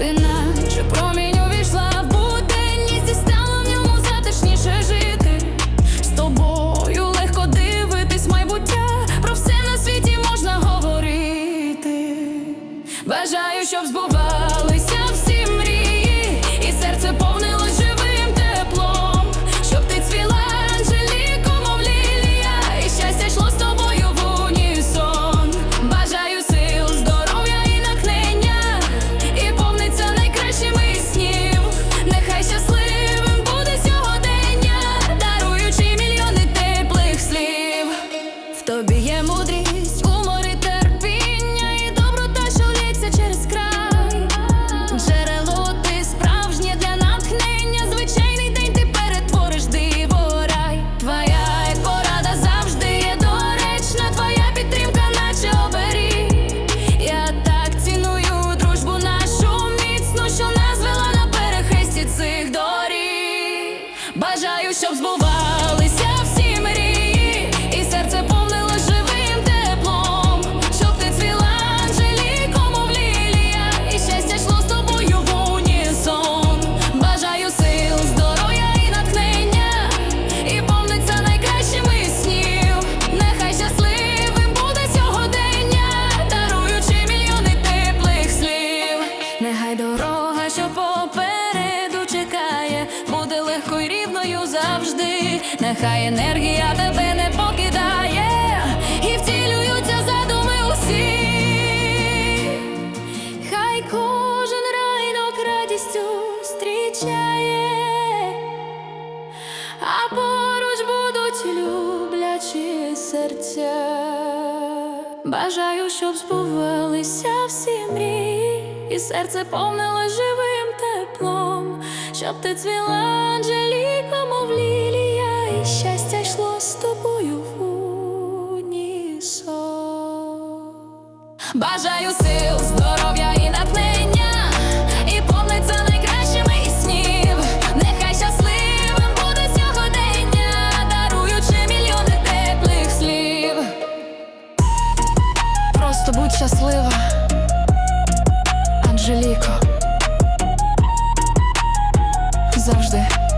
been a дорога, що попереду чекає, буде легкою і рівною завжди. Нехай енергія тебе не покидає, і втілюються задуми усі. Хай кожен ранок радістю зустрічає, а поруч будуть люблячі серця. Бажаю, щоб збувалися всі мрії, і серце повнилось живим теплом, щоб ти цвіла Анжеліка, мов лілія, і щастя йшло з тобою в унісон. Бажаю сил. Анжеліко завжди.